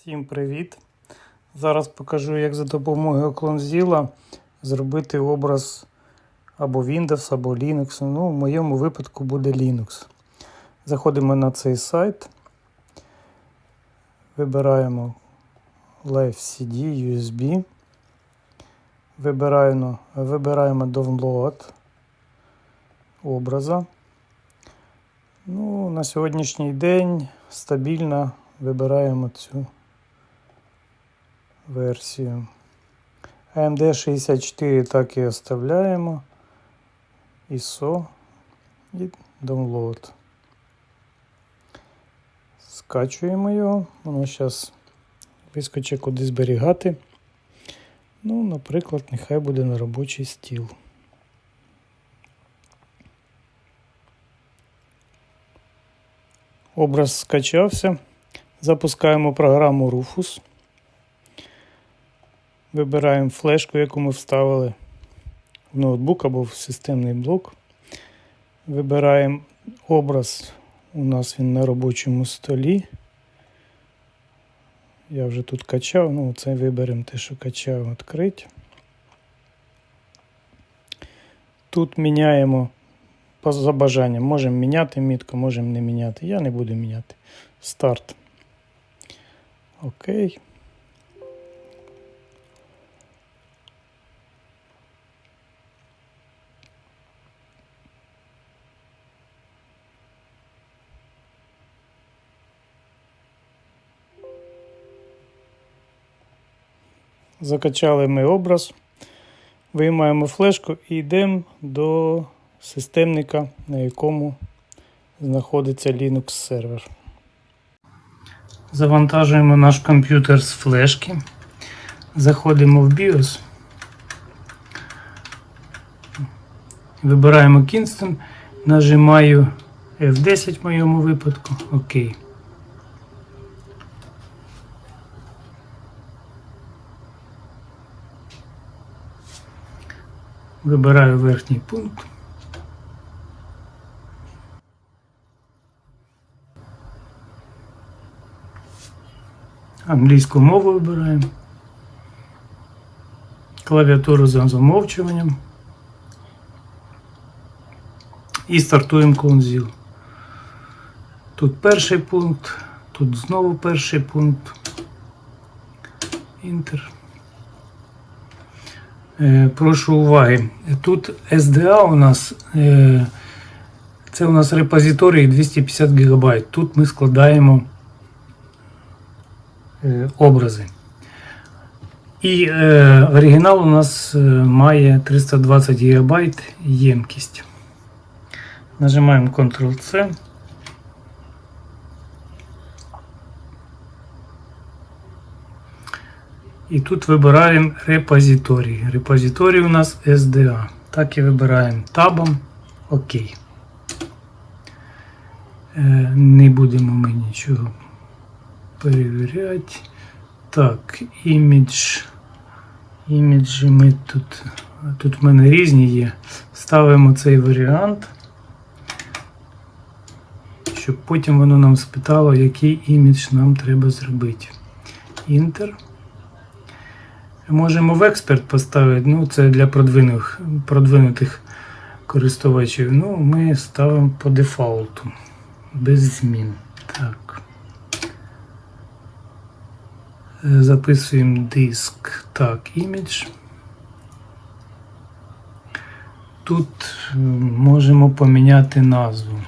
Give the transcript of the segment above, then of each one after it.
Всім привіт! Зараз покажу, як за допомогою клонзіла зробити образ або Windows, або Linux. Ну, в моєму випадку буде Linux. Заходимо на цей сайт, вибираємо Live CD, USB, вибираємо, вибираємо Download образа. Ну, на сьогоднішній день стабільно вибираємо цю версію. AMD 64 так і оставляємо. ISO і download. Скачуємо його. Воно зараз вискоче куди зберігати. Ну, наприклад, нехай буде на робочий стіл. Образ скачався. Запускаємо програму Rufus. Вибираємо флешку, яку ми вставили в ноутбук або в системний блок. Вибираємо образ. У нас він на робочому столі. Я вже тут качав, ну це виберемо те, що качав, відкрити. Тут міняємо за бажанням. Можемо міняти мітку, можемо не міняти. Я не буду міняти. Старт. Окей. Закачали ми образ, виймаємо флешку і йдемо до системника, на якому знаходиться Linux сервер. Завантажуємо наш комп'ютер з флешки. Заходимо в BIOS. Вибираємо Kingston, нажимаю F10 в моєму випадку. Окей. Вибираю верхній пункт. Англійську мову вибираємо. Клавіатуру за замовчуванням. І стартуємо конзіл. Тут перший пункт, тут знову перший пункт. Інтер. Е, Прошу уваги. Тут SDA у нас е, це у нас репозиторій 250 ГБ. Тут ми складаємо е, образи. І е, оригінал у нас має 320 ГБ ємкість. Нажимаємо Ctrl-C. І тут вибираємо репозиторій. Репозиторій у нас SDA. Так і вибираємо табом. Окей. Е, Не будемо ми нічого перевіряти. Так, імідж. Іміджі ми тут. Тут в мене різні є. Ставимо цей варіант, щоб потім воно нам спитало, який імідж нам треба зробити. Інтер. Можемо в експерт поставити, ну це для продвинутих, продвинутих користувачів. Ну, ми ставимо по дефолту. Без змін. Так. Е, Записуємо диск. Так, імідж. Тут можемо поміняти назву.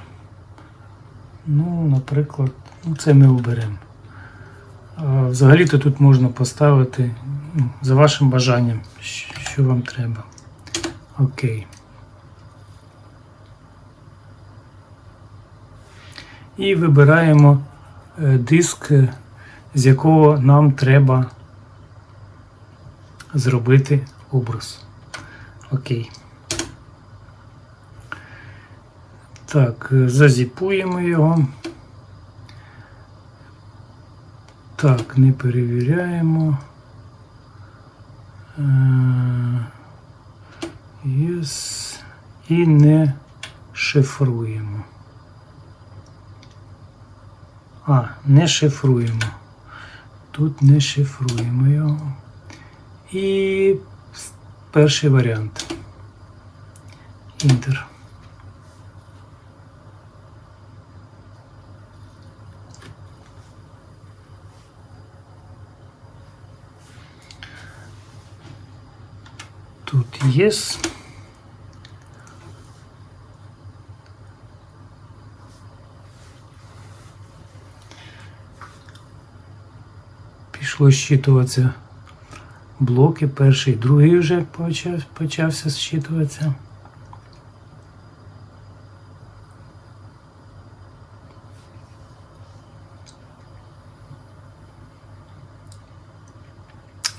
Ну, наприклад, ну, це ми оберемо. Взагалі-то тут можна поставити за вашим бажанням, що вам треба. Окей. І вибираємо е, диск, е, з якого нам треба зробити образ. Окей. Так, е, зазіпуємо його. Так, не перевіряємо. Е, Yes. І не шифруємо. А, не шифруємо. Тут не шифруємо його. І перший варіант. Інтер. Тут єс. Пішло щитуватися блоки. Перший, другий вже почав, почався щитуватися.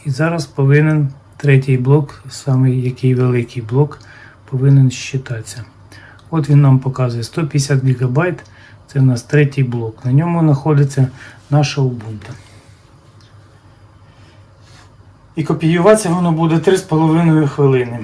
І зараз повинен третій блок, самий який великий блок, повинен щитатися. От він нам показує 150 ГБ. Це у нас третій блок. На ньому знаходиться наша Ubuntu. І копіюватися воно буде 3,5 хвилини.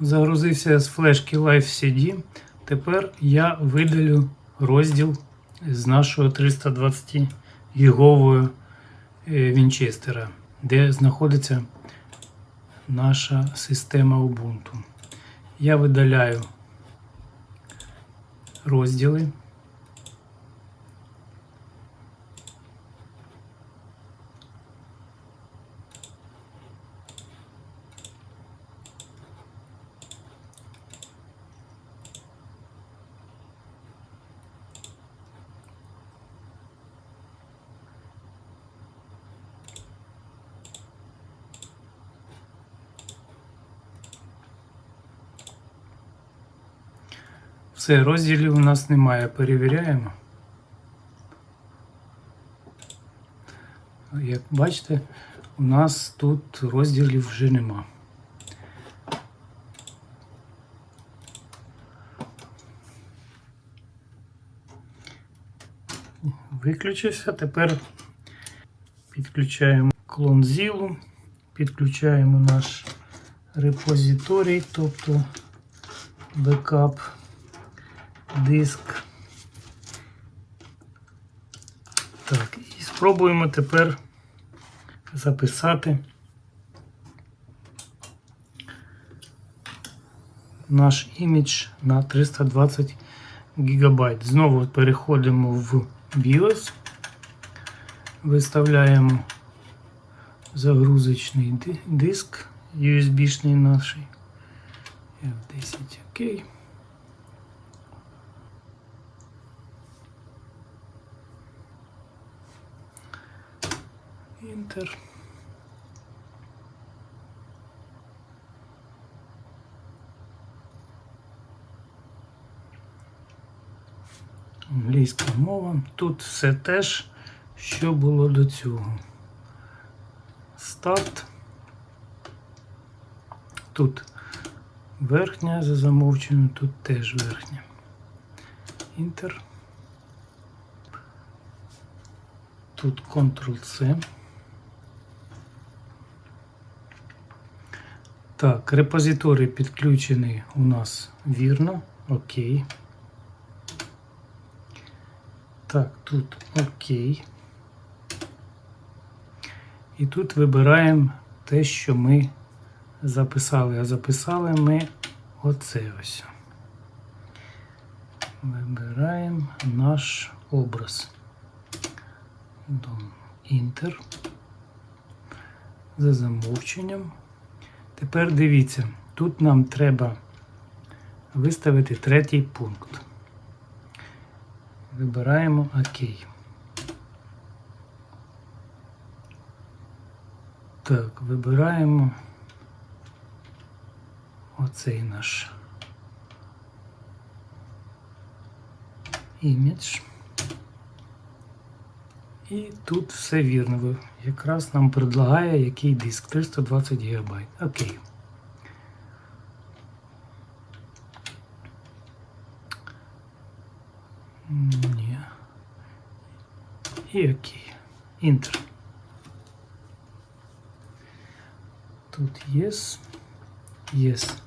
Загрузився з флешки Live CD. Тепер я видалю розділ з нашого 320 гігового Вінчестера, де знаходиться наша система Ubuntu. Я видаляю розділи. Все, розділів у нас немає. Перевіряємо. Як бачите, у нас тут розділів вже нема. Виключився. Тепер підключаємо клон зілу, підключаємо наш репозиторій, тобто бекап диск. Так, і спробуємо тепер записати наш імідж на 320 ГБ. Знову переходимо в BIOS, виставляємо загрузочний диск USB-шний наш F10 OK. Інтер. Англійська мова. Тут все теж, що було до цього. Старт. Тут верхня за замовченням, тут теж верхня. Інтер. Тут Ctrl-C. Так, репозиторій підключений у нас вірно. Окей. Так, тут окей. І тут вибираємо те, що ми записали. А записали ми оце ось. Вибираємо наш образ. Дом Інтер. За замовченням. Тепер дивіться, тут нам треба виставити третій пункт. Вибираємо ОК. Так, вибираємо оцей наш імідж. І тут все вірно. Якраз нам предлагає який диск 320 ГБ. Окей. Ні. І окей. Інтер. Тут yes. Yes.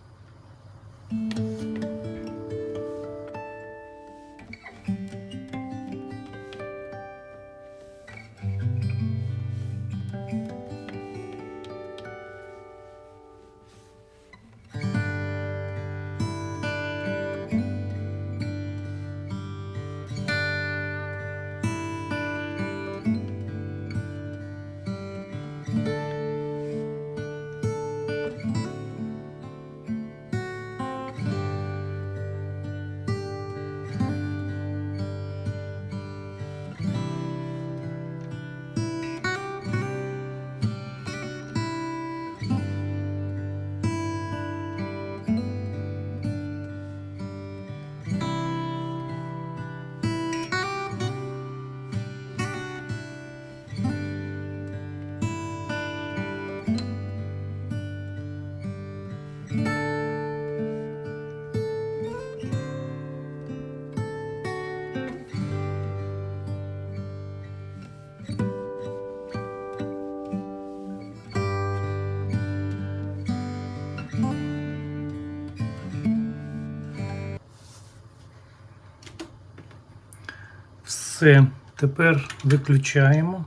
Все. Тепер виключаємо.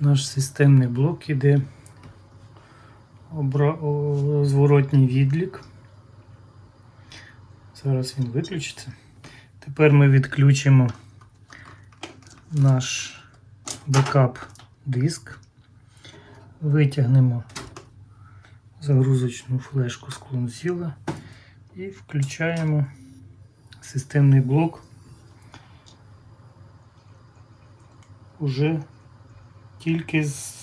Наш системний блок іде обра... зворотній відлік. Зараз він виключиться. Тепер ми відключимо наш бекап диск, витягнемо загрузочну флешку з клонзіла і включаємо системний блок. Уже тільки з,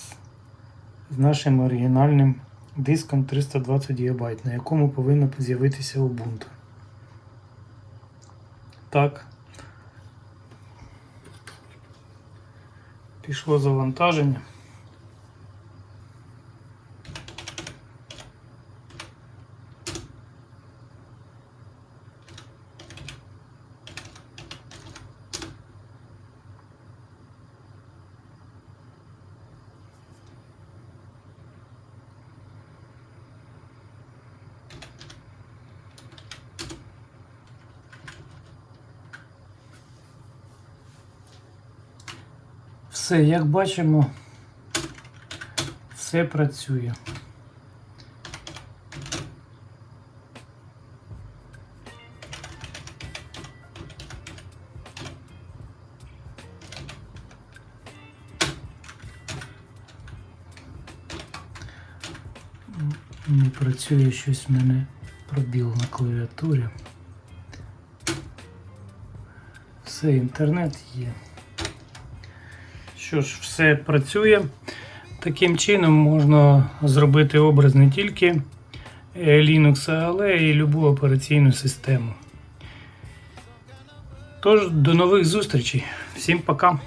з нашим оригінальним диском 320 ГБ, на якому повинно з'явитися Ubuntu. Так. Пішло завантаження. Все, як бачимо, все працює. Не працює щось в мене пробіл на клавіатурі. Все, інтернет є. Що ж, все працює. Таким чином можна зробити образ не тільки е, Linux, але і любу операційну систему. Тож, до нових зустрічей. Всім пока!